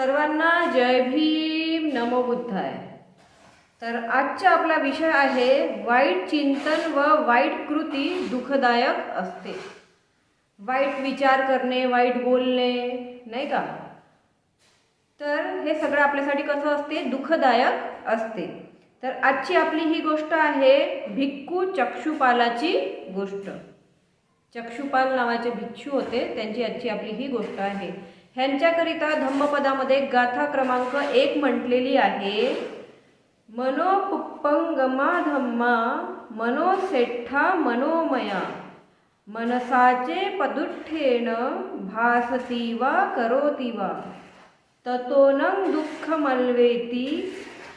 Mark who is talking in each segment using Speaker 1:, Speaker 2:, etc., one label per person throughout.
Speaker 1: सर्वांना जय भीम नमो बुद्धाय. तर आजचा आपला विषय आहे वाईट चिंतन व वाईट कृती दुःखदायक असते. वाईट विचार करणे वाईट बोलणे नाही का? तर हे सगळं आपल्यासाठी कसं असते? दुःखदायक असते. तर आजची आपली ही गोष्ट आहे भिक्खू चक्षुपालाची गोष्ट. चक्षुपाल नावाचे भिक्षू होते त्यांची आजची आपली ही गोष्ट आहे. ह्यांच्याकरिता धम्मपदामध्ये गाथा क्रमांक एक म्हटलेली आहे. मनोपुप्पंगमा धम्मा मनोसेठा मनोमया मनसाचे पदुठ्ठेन भासती वा करोती वा ततोनं दुःखमल्वेती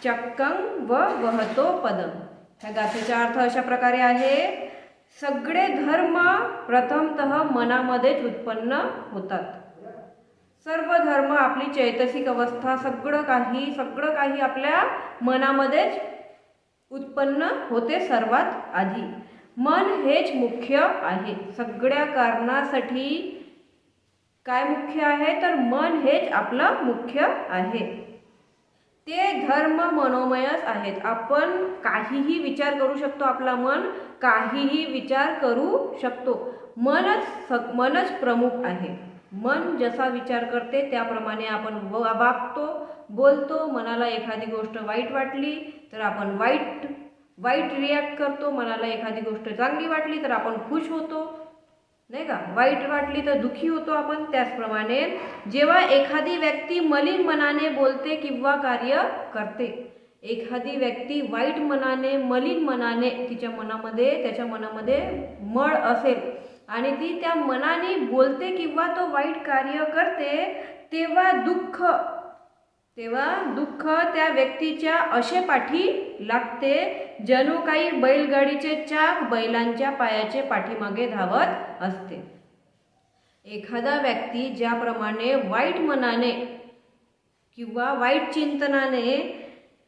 Speaker 1: चक्कं व वहतो पदम ह्या गाथेचा अर्थ अशा प्रकारे आहे. सगळे धर्म प्रथमतः मनामध्येच उत्पन्न होतात. सर्व धर्म आपली चैतसिक अवस्था सगळं काही सगळं काही आपल्या मनामध्येच उत्पन्न होते सर्वात आधी. मन हेच मुख्य आहे. सगळ्या कारणासाठी काय मुख्य आहे? तर मन हेच आपलं मुख्य आहे. ते धर्म मनोमयच आहेत. आपण काहीही विचार करू शकतो आपला मन काहीही विचार करू शकतो. मनच स मनच प्रमुख आहे. मन जसा विचार करते त्याप्रमाणे आपण व वागतो बोलतो मनाला एखादी गोष्ट वाईट वाटली तर आपण वाईट वाईट रिॲक्ट करतो मनाला एखादी गोष्ट चांगली वाटली तर आपण खुश होतो नाही का? वाईट वाटली तर दुखी होतो आपण. त्याचप्रमाणे जेव्हा एखादी व्यक्ती मलिन मनाने बोलते किंवा कार्य करते एखादी व्यक्ती वाईट मनाने मलिन मनाने तिच्या मनामध्ये त्याच्या मनामध्ये मळ असेल आणि ती त्या मनाने बोलते किंवा तो वाईट कार्य करते तेव्हा दुःख तेव्हा दुःख त्या व्यक्तीच्या असे पाठी लागते जणू काही बैलगाडीचे चाक बैलांच्या पायाचे पाठीमागे धावत असते. एखादा व्यक्ती ज्याप्रमाणे वाईट मनाने किंवा वाईट चिंतनाने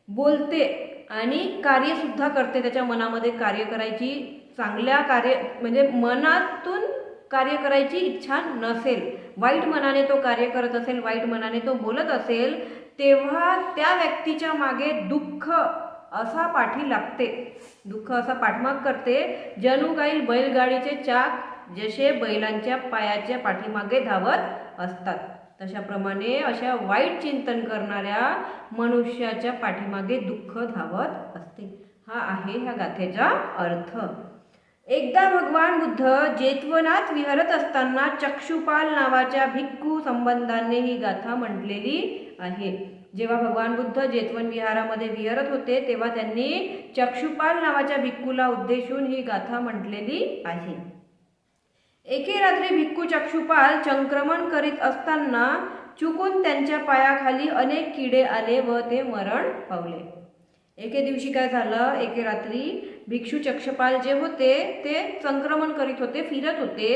Speaker 1: बोलते आणि कार्यसुद्धा करते त्याच्या मनामध्ये कार्य करायची चांगल्या कार्य म्हणजे मनातून कार्य करायची इच्छा नसेल वाईट मनाने तो कार्य करत असेल वाईट मनाने तो बोलत असेल तेव्हा त्या व्यक्तीच्या मागे दुःख असा पाठी लागते. दुःख असा पाठमाग करते जणू काही बैलगाडीचे चाक जसे बैलांच्या पायाच्या पाठीमागे धावत असतात. तशाप्रमाणे अशा वाईट चिंतन करणाऱ्या मनुष्याच्या पाठीमागे दुःख धावत असते. हा आहे ह्या गाथेचा अर्थ. एकदा भगवान बुद्ध जेतवनात विहरत असताना चक्षुपाल नावाच्या भिक्खू संबंधाने ही गाथा म्हटलेली आहे. जेव्हा भगवान बुद्ध जेतवन विहारामध्ये विहरत होते तेव्हा त्यांनी चक्षुपाल नावाच्या भिक्खूला उद्देशून ही गाथा म्हटलेली आहे. एके रात्री भिक्खू चक्षुपाल संक्रमण करीत असताना चुकून त्यांच्या पायाखाली अनेक किडे आले व ते मरण पावले. एके दिवशी काय झालं? एके रात्री भिक्षू चक्षपाल जे होते ते संक्रमण करीत होते फिरत होते.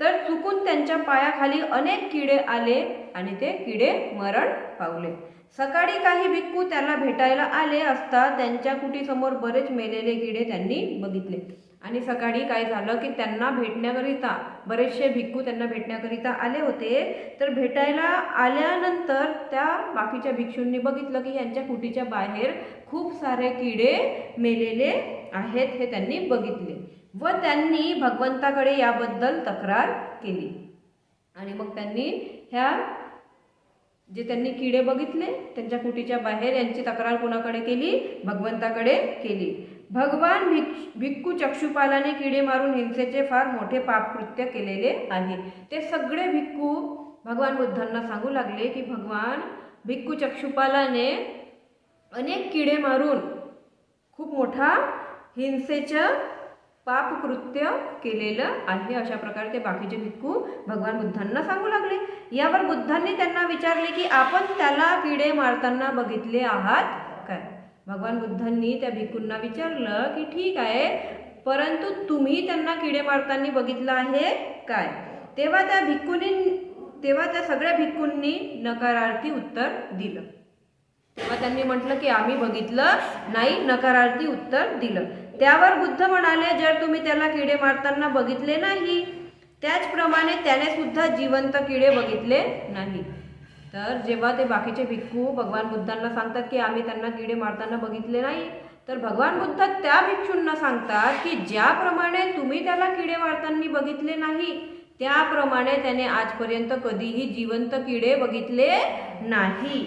Speaker 1: तर चुकून त्यांच्या पायाखाली अनेक किडे आले आणि ते किडे मरण पावले. सकाळी काही भिक्खू त्याला भेटायला आले असता त्यांच्या कुटीसमोर बरेच मेलेले किडे त्यांनी बघितले. आणि सकाळी काय झालं की त्यांना भेटण्याकरिता बरेचसे भिक्खू त्यांना भेटण्याकरिता आले होते. तर भेटायला आल्यानंतर त्या बाकीच्या भिक्षूंनी बघितलं की यांच्या कुटीच्या बाहेर खूप सारे किडे मेलेले आहेत हे त्यांनी बघितले व त्यांनी भगवंताकडे याबद्दल तक्रार केली. आणि मग त्यांनी ह्या जे त्यांनी किडे बघितले त्यांच्या कुटीच्या बाहेर यांची तक्रार कोणाकडे केली? भगवंताकडे केली. भगवान भिक भिक्खू चक्षुपालाने किडे मारून हिंसेचे फार मोठे पापकृत्य केलेले आहे. ते सगळे भिक्खू भगवान बुद्धांना सांगू लागले की भगवान भिक्खू चक्षुपालाने अनेक किडे मारून खूप मोठा हिंसेचं पापकृत्य केलेलं आहे. अशा प्रकारे ते बाकीचे भिक्खू भगवान बुद्धांना सांगू लागले. यावर बुद्धांनी त्यांना विचारले की आपण त्याला किडे मारताना बघितले आहात? भगवान बुद्धांनी त्या भिक्खूंना विचारलं की ठीक आहे परंतु तुम्ही त्यांना किडे मारताना बघितलं आहे काय? तेव्हा त्या भिक्खूंनी तेव्हा त्या सगळ्या भिक्कूंनी नकारार्थी उत्तर दिलं. तेव्हा त्यांनी म्हटलं की आम्ही बघितलं नाही नकारार्थी उत्तर दिलं. त्यावर बुद्ध म्हणाले जर तुम्ही त्याला किडे मारताना बघितले नाही त्याचप्रमाणे त्याने सुद्धा जिवंत किडे बघितले नाही. तर जेव्हा ते बाकीचे भिक्खू भगवान बुद्धांना सांगतात की आम्ही त्यांना किडे मारताना बघितले नाही तर भगवान बुद्ध त्या भिक्षूंना सांगतात की ज्याप्रमाणे तुम्ही त्याला किडे मारताना बघितले नाही त्याप्रमाणे त्याने आजपर्यंत कधीही जिवंत किडे बघितले नाही.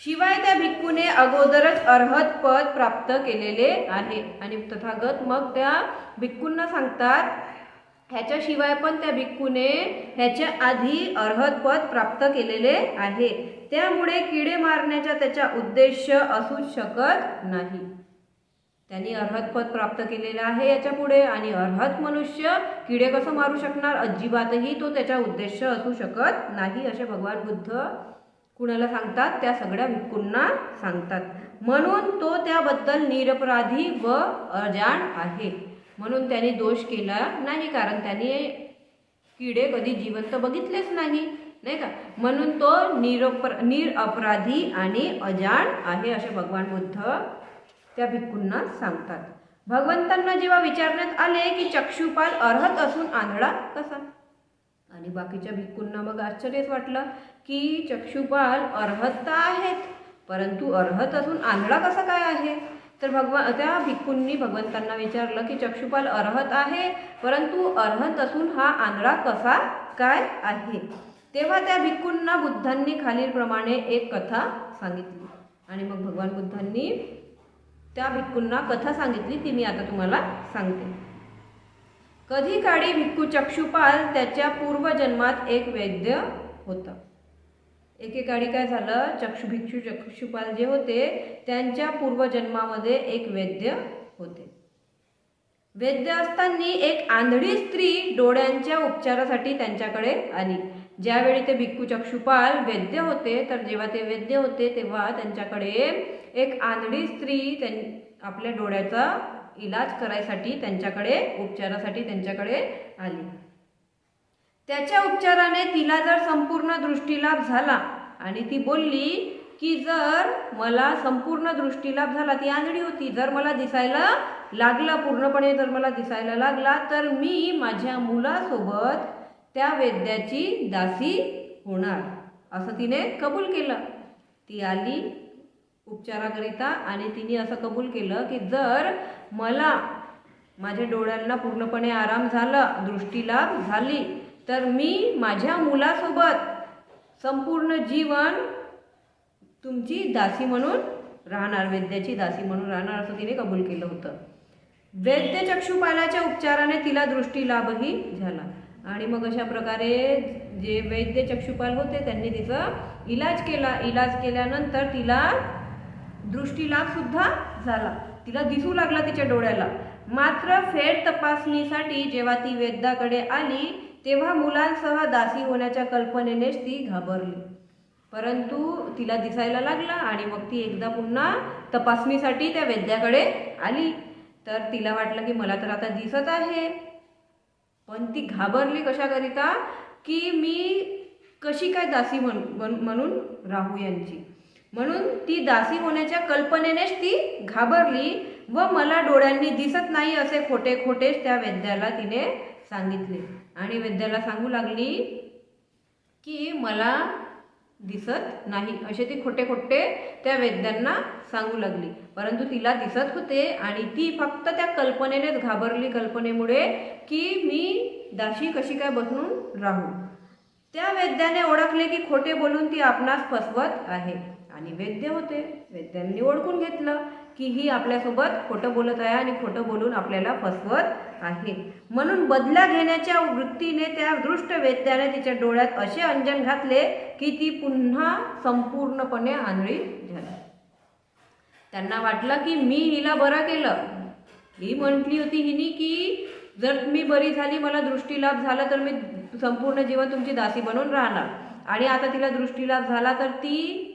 Speaker 1: शिवाय त्या भिक्खूने अगोदरच अर्हत पद प्राप्त केलेले आहे. आणि तथागत मग त्या भिक्खूंना सांगतात ह्याच्याशिवाय पण त्या भिक्खूने ह्याच्या आधी अर्हतपद प्राप्त केलेले आहे. त्यामुळे किडे मारण्याचा त्याचा उद्देश असू शकत नाही. त्यांनी अर्हतपद प्राप्त केलेलं आहे याच्यापुढे आणि अर्हत मनुष्य किडे कसं मारू शकणार? अजिबातही तो त्याचा उद्देश असू शकत नाही असे भगवान बुद्ध कुणाला सांगतात? त्या सगळ्या भिक्खूंना सांगतात. म्हणून तो त्याबद्दल निरपराधी व अजाण आहे. म्हणून त्यांनी दोष केला नाही कारण त्यांनी किडे कधी जिवंत बघितलेच नाही नाही का? म्हणून तो निरपर निरअपराधी आणि अजाण आहे असे भगवान बुद्ध त्या भिक्खूंना सांगतात. भगवंतांना जेव्हा विचारण्यात आले की चक्षुपाल अर्हत असून आंधळा कसा? आणि बाकीच्या भिक्खूंना मग आश्चर्यच वाटलं की चक्षुपाल अर्हत तर आहेत परंतु अर्हत असून आंधळा कसा काय आहे? तर भगवा त्या भिक्खूंनी भगवंतांना विचारलं की चक्षुपाल अर्हत आहे? परंतु अर्हत असून हा आंधळा कसा? काय आहे? तेव्हा त्या भिक्खूंना बुद्धांनी खालीलप्रमाणे एक कथा सांगितली. आणि मग भगवान बुद्धांनी त्या भिक्खूंना कथा सांगितली ती मी आता तुम्हाला सांगते. कधी काळी भिक्खू चक्षुपाल त्याच्या पूर्वजन्मात एक वैद्य होता. एकेकाळी काय झालं? चक्षु भिक्षू चक्षुपाल जे होते त्यांच्या पूर्वजन्मामध्ये एक वैद्य होते. वैद्य असताना एक आंधळी स्त्री डोळ्यांच्या उपचारासाठी त्यांच्याकडे आली. ज्यावेळी ते भिक्खू चक्षुपाल वैद्य होते तर जेव्हा ते वैद्य होते तेव्हा त्यांच्याकडे एक आंधळी स्त्री त्यां आपल्या डोळ्याचा इलाज करायसाठी त्यांच्याकडे उपचारासाठी त्यांच्याकडे आली. त्याच्या उपचाराने तिला जर संपूर्ण दृष्टीलाभ झाला आणि ती बोलली की जर मला संपूर्ण दृष्टीलाभ झाला ती आंधळी होती जर मला दिसायला लागला पूर्णपणे जर मला दिसायला लागला तर मी माझ्या मुलासोबत त्या वैद्याची दासी होणार असं तिने कबूल केलं. ती आली उपचाराकरिता आणि तिने असं कबूल केलं की जर मला माझ्या डोळ्यांना पूर्णपणे आराम झाला दृष्टीलाभ झाली तर मी माझ्या मुलासोबत संपूर्ण जीवन तुमची दासी म्हणून राहणार वैद्याची दासी म्हणून राहणार असं तिने कबूल केलं होतं. वैद्य चक्षुपालाच्या उपचाराने तिला दृष्टीलाभही झाला. आणि मग अशा प्रकारे जे वैद्य चक्षुपाल होते त्यांनी तिचा इलाज केला. इलाज केल्यानंतर तिला दृष्टीलाभ सुद्धा झाला. तिला दिसू लागला तिच्या डोळ्याला. मात्र फेर तपासणीसाठी जेव्हा ती वैद्याकडे आली तेव्हा मुलांसह दासी होण्याच्या कल्पनेनेच ती घाबरली. परंतु तिला दिसायला लागला आणि मग ती एकदा पुन्हा तपासणीसाठी त्या वैद्याकडे आली. तर तिला वाटलं की मला तर आता दिसत आहे. पण ती घाबरली कशाकरिता की मी कशी काय दासी म्हणून म्हणून राहू यांची. म्हणून ती दासी होण्याच्या कल्पनेनेच ती घाबरली व मला डोळ्यांनी दिसत नाही असे खोटे खोटेच त्या वैद्याला तिने सांगितले. आणि वैद्याला सांगू लागली की मला दिसत नाही. असे ती खोटे खोटे त्या वैद्यांना सांगू लागली. परंतु तिला दिसत होते आणि ती फक्त त्या कल्पनेनेच घाबरली कल्पनेमुळे की मी दाशी कशी काय बसून राहू. त्या वैद्याने ओळखले की खोटे बोलून ती आपणास फसवत आहे. आणि वैद्य होते. वैद्यांनी ओळखून घेतलं. की ही आपल्यासोबत खोटं बोलत आहे आणि खोटं बोलून आपल्याला फसवत आहे. म्हणून बदला घेण्याच्या वृत्तीने त्या दृष्ट वैद्याने तिच्या डोळ्यात असे अंजन घातले की ती पुन्हा संपूर्णपणे आंधळी झाली. त्यांना वाटलं की मी हिला बरं केलं. ही म्हटली होती हिनी की जर मी बरी झाली मला दृष्टीलाभ झाला तर मी संपूर्ण जीवन तुमची दासी बनून राहणार. आणि आता तिला दृष्टीलाभ झाला तर ती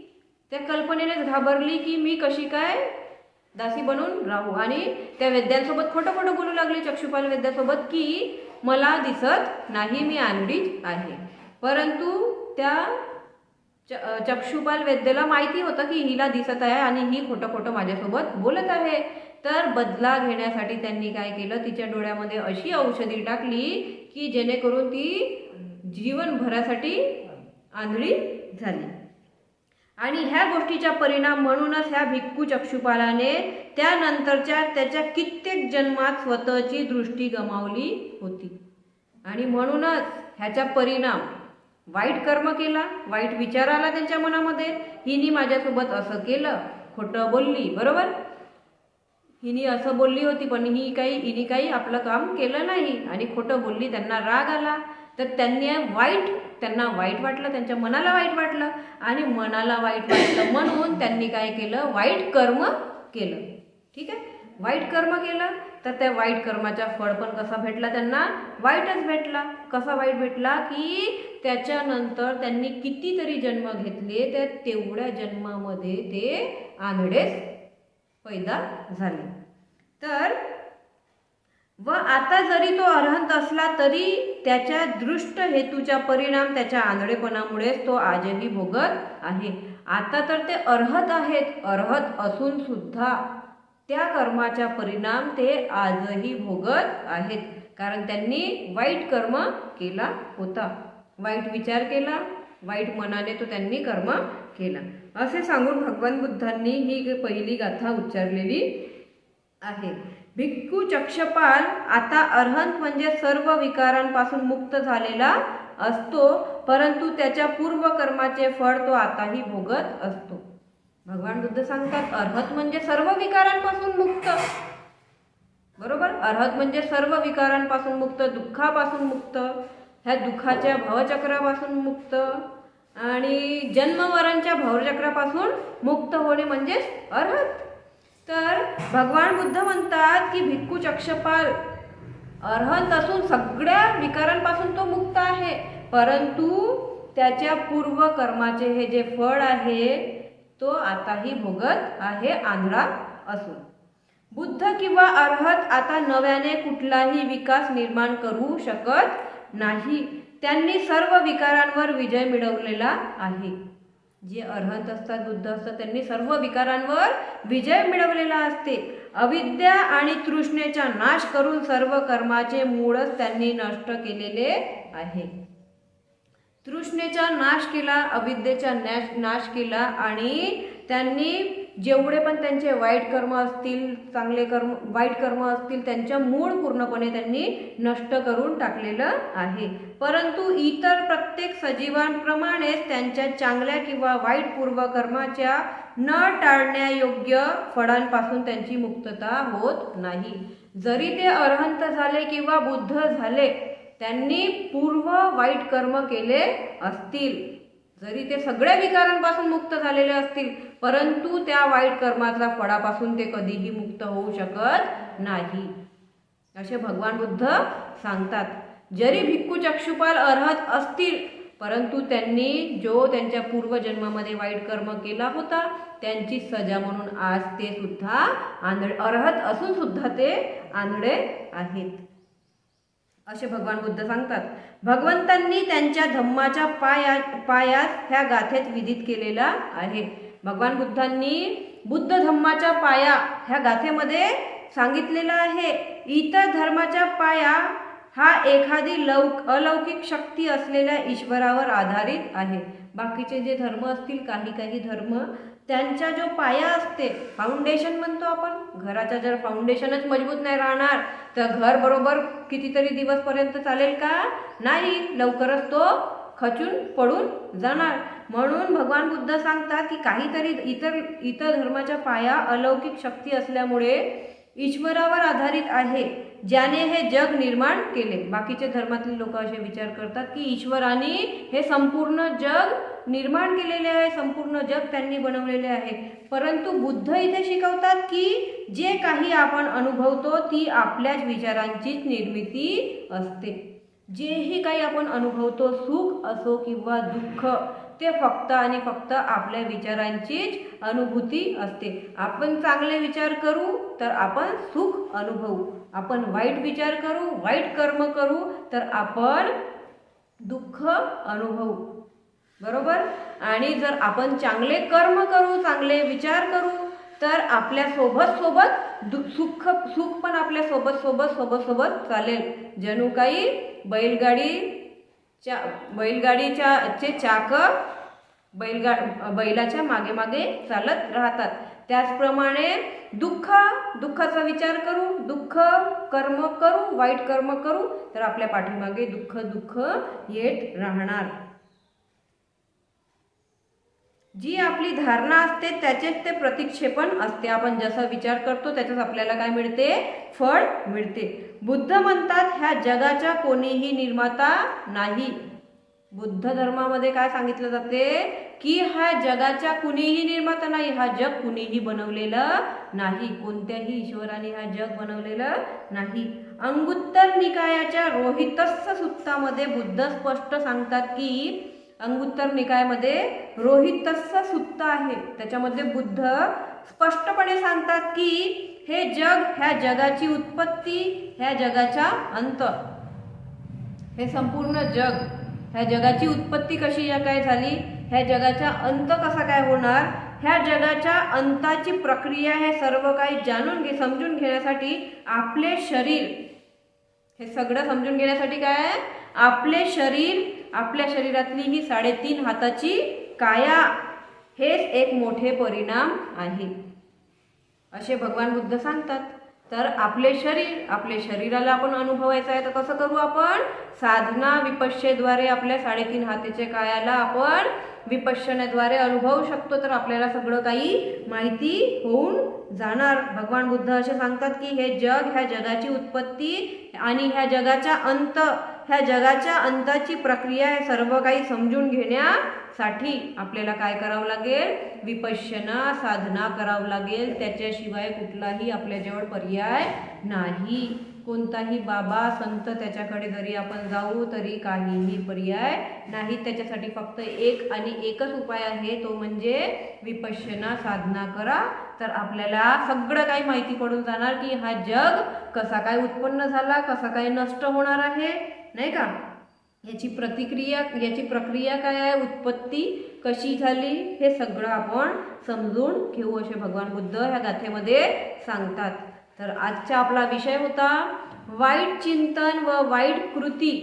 Speaker 1: त्या कल्पनेनेच घाबरली की मी कशी काय दासी बनून राहू. आणि त्या वैद्यांसोबत खोटं खोटं बोलू लागली चक्षुपाल वैद्यासोबत की मला दिसत नाही मी आंधळीच आहे. परंतु त्या च चक्षुपाल वैद्याला माहिती होतं की हिला दिसत आहे आणि ही खोटं खोटं माझ्यासोबत बोलत आहे. तर बदला घेण्यासाठी त्यांनी काय केलं? तिच्या डोळ्यामध्ये अशी औषधी टाकली की जेणेकरून ती जीवनभरासाठी आंधळी झाली. आणि ह्या गोष्टीचा परिणाम म्हणूनच ह्या भिक्खू चक्षुपालाने त्यानंतरच्या त्याच्या कित्येक जन्मात स्वतःची दृष्टी गमावली होती. आणि म्हणूनच ह्याचा परिणाम वाईट कर्म केला वाईट विचार आला त्यांच्या मनामध्ये. हिनी माझ्यासोबत असं केलं खोटं बोलली बरोबर? हिनी असं बोलली होती पण ही काही हिने काही आपलं काम केलं नाही. आणि खोटं बोलली त्यांना राग आला. तर त्यांनी वाईट त्यांना वाईट वाटलं त्यांच्या मनाला वाईट वाटलं आणि मनाला वाईट वाटलं म्हणून त्यांनी काय केलं? वाईट कर्म केलं. ठीक आहे? वाईट कर्म केलं तर त्या वाईट कर्माचा फळ पण कसा भेटला त्यांना? वाईटच भेटला. कसा वाईट भेटला की त्याच्यानंतर त्यांनी कितीतरी जन्म घेतले त्या तेवढ्या जन्मामध्ये ते आंधळेच पैदा झाले. तर व आता जरी तो अर्हंत असला तरी त्याच्या दृष्ट हेतूचा परिणाम त्याच्या आंधळेपणामुळेच तो आजही भोगत आहे. आता तर ते अर्हत आहेत. अर्हत असून सुद्धा त्या कर्माचा परिणाम ते आजही भोगत आहेत. कारण त्यांनी वाईट कर्म केला होता. वाईट विचार केला. वाईट मनाने तो त्यांनी कर्म केला. असे सांगून भगवान बुद्धांनी ही पहिली गाथा उच्चारलेली आहे. भिक्खू चक्षपाल आता अर्हंत म्हणजे सर्व विकारांपासून मुक्त झालेला असतो परंतु त्याच्या पूर्व कर्माचे फळ तो आताही भोगत असतो. भगवान बुद्ध सांगतात अर्हत म्हणजे सर्व विकारांपासून मुक्त. बरोबर? अर्हत म्हणजे सर्व विकारांपासून मुक्त दुःखापासून मुक्त ह्या दुःखाच्या भवचक्रापासून मुक्त आणि जन्मवरांच्या भवचक्रापासून मुक्त होणे म्हणजेच अर्हत. तर भगवान बुद्ध म्हणतात की भिक्खू चक्षपाल अर्हत असून सगळ्या विकारांपासून तो मुक्त आहे. परंतु त्याच्या पूर्व कर्माचे हे जे फळ आहे तो आताही भोगत आहे आंधळा असून. बुद्ध किंवा अर्हत आता नव्याने कुठलाही विकास निर्माण करू शकत नाही. त्यांनी सर्व विकारांवर विजय मिळवलेला आहे. जे अर्हंत असतात बुद्ध असतात त्यांनी सर्व विकारांवर विजय मिळवलेला असते. अविद्या आणि तृष्णेचा नाश करून सर्व कर्माचे मूळच त्यांनी नष्ट केलेले आहे. तृष्णेचा नाश केला अविद्येचा नाश नाश केला आणि त्यांनी जेवढे पण त्यांचे वाईट कर्म असतील चांगले कर्म वाईट कर्म असतील त्यांच्या मूळ पूर्णपणे त्यांनी नष्ट करून टाकलेलं आहे. परंतु इतर प्रत्येक सजीवांप्रमाणेच त्यांच्या चांगल्या किंवा वाईट पूर्वकर्माच्या न टाळण्यायोग्य फळांपासून त्यांची मुक्तता होत नाही. जरी ते अर्हंत झाले किंवा बुद्ध झाले त्यांनी पूर्व वाईट कर्म केले असतील. जरी ते सगळ्या विकारांपासून मुक्त झालेले असतील परंतु त्या वाईट कर्माचा फळापासून ते कधीही मुक्त होऊ शकत नाही. असे भगवान बुद्ध सांगतात जरी भिक्खू चक्षुपाल अर्हत असतील परंतु त्यांनी जो त्यांच्या पूर्वजन्मामध्ये वाईट कर्म केला होता त्यांची सजा म्हणून आज ते सुद्धा आंधळे अर्हत असून सुद्धा ते आंधळे आहेत. असे भगवान बुद्ध सांगतात. भगवंतांनी त्यांच्या धम्माच्या पाया पायात ह्या गाथेत विदित केलेला आहे. भगवान बुद्धांनी बुद्ध धम्माच्या पाया ह्या गाथेमध्ये सांगितलेला आहे. इतर धर्माच्या पाया हा एखादी लौक अलौकिक शक्ती असलेल्या ईश्वरावर आधारित आहे. बाकीचे जे धर्म असतील काही काही धर्म त्यांचा जो पाया असते फाउंडेशन म्हणतो आपण घराचा जर फाउंडेशनच मजबूत नाही राहणार तर घर बरोबर कितीतरी दिवसपर्यंत चालेल का? नाही. लवकरच तो खचून पडून जाणार. म्हणून भगवान बुद्ध सांगतात की काहीतरी इतर इतर धर्माच्या पाया अलौकिक शक्ती असल्यामुळे ईश्वरावर आधारित आहे ज्याने हे जग निर्माण केले. बाकीचे धर्मातले लोक असे विचार करतात की ईश्वराने हे संपूर्ण जग निर्माण केलेले आहे संपूर्ण जग त्यांनी बनवलेले आहे. परंतु बुद्ध इथे शिकवतात की जे काही आपण अनुभवतो ती आपल्याच विचारांचीच निर्मिती असते. जेही काही आपण अनुभवतो सुख असो किंवा दुःख ते फक्त आणि फक्त आपल्या विचारांचीच अनुभूती असते. आपण चांगले विचार करू तर आपण सुख अनुभवू. आपण वाईट विचार करू वाईट कर्म करू तर आपण दुःख अनुभवू. बरोबर? आणि जर आपण चांगले कर्म करू चांगले विचार करू तर आपल्यासोबत सोबत दु सुख सुख पण आपल्यासोबत सोबत सोबत सोबत चालेल. जणू काही बैलगाडी चा बैलगाडीच्या चे चाक बैलगा बैलाच्या मागे मागे चालत राहतात. त्याचप्रमाणे दुःख दुःखाचा विचार करू दुःख कर्म करू वाईट कर्म करू तर आपल्या पाठीमागे दुःख दुःख येत राहणार. जी आपली धारणा असते त्याचेच ते प्रतिक्षेपण असते. आपण जसा विचार करतो त्याच्यात आपल्याला काय मिळते? फळ मिळते. बुद्ध म्हणतात ह्या जगाच्या कोणीही निर्माता नाही. बुद्ध धर्मामध्ये काय सांगितलं जाते? की हा जगाच्या कुणीही निर्माता नाही हा जग कुणीही बनवलेलं नाही. कोणत्याही ईश्वराने हा जग बनवलेलं नाही. अंगुत्तर निकायाच्या रोहितस्स सुत्तामध्ये बुद्ध स्पष्ट सांगतात की अंगुत्तर निकायमध्ये रोहितस्स सुत्त आहे. त्याच्यामध्ये बुद्ध स्पष्टपणे सांगतात की हे जग ह्या जगाची उत्पत्ती ह्या जगाचा अंत हे संपूर्ण जग ह्या जगाची उत्पत्ती कशी या काय झाली? ह्या जगाचा अंत कसा काय होणार? ह्या जगाच्या अंताची प्रक्रिया हे सर्व काही जाणून घे समजून घेण्यासाठी आपले शरीर. हे सगळं समजून घेण्यासाठी काय आहे? आपले शरीर आपल्या शरीरातली ही साडेतीन हाताची काया हेच एक मोठे परिणाम आहे. असे भगवान बुद्ध सांगतात. तर आपले शरीर आपले शरीराला आपण अनुभवायचं आहे तर कसं करू आपण? साधना विपश्येद्वारे आपल्या साडेतीन हातीचे कायाला आपण विपश्यनेद्वारे अनुभवू शकतो. तर आपल्याला सगळं काही माहिती होऊन जाणार. भगवान बुद्ध असे सांगतात की हे जग ह्या जगाची उत्पत्ती आणि ह्या जगाचा अंत ह्या जगाच्या अंताची प्रक्रिया हे सर्व काही समजून घेण्यासाठी. आपल्याला काय करावं लागेल? विपश्यना साधना करावं लागेल. त्याच्याशिवाय कुठलाही आपल्याजवळ पर्याय नाही. कोणताही बाबा संत त्याच्याकडे जरी आपण जाऊ तरी काहीही पर्याय नाही. त्याच्यासाठी फक्त एक आणि एकच उपाय आहे. तो म्हणजे विपश्यना साधना करा. तर आपल्याला सगळं काही माहिती पडून जाणार की हा जग कसा काय उत्पन्न झाला कसा काय नष्ट होणार आहे? नाही का? याची प्रतिक्रिया याची प्रक्रिया काय आहे? उत्पत्ती कशी झाली? हे सगळं आपण समजून घेऊ असे भगवान बुद्ध ह्या गाथेमध्ये सांगतात. तर आजचा आपला विषय होता वाईट चिंतन व वाईट कृती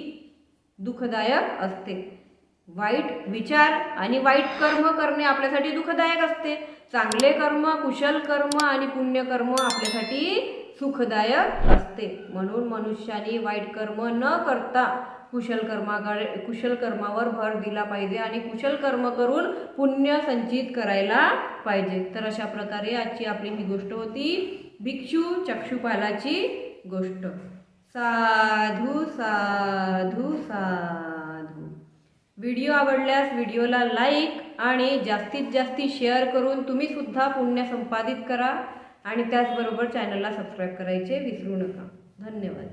Speaker 1: दुःखदायक असते. वाईट विचार आणि वाईट कर्म करणे आपल्यासाठी दुःखदायक असते. चांगले कर्म कुशल कर्म आणि पुण्यकर्म आपल्यासाठी सुखदायक असते. म्हणून मनुष्याने वाईट कर्म न करता कुशल कर्माकडे कुशल कर्मावर भर दिला पाहिजे आणि कुशल कर्म करून पुण्य संचित करायला पाहिजे. तर अशा प्रकारे आजची आपली ही गोष्ट होती. भिक्षू चक्षुपालाची गोष्ट. साधू साधू साधू. व्हिडिओ आवडल्यास व्हिडिओला लाईक आणि जास्तीत जास्ती शेअर करून तुम्ही सुद्धा पुण्य संपादित करा. आणि त्याचबरोबर चॅनलला सबस्क्राईब करायचे विसरू नका. धन्यवाद.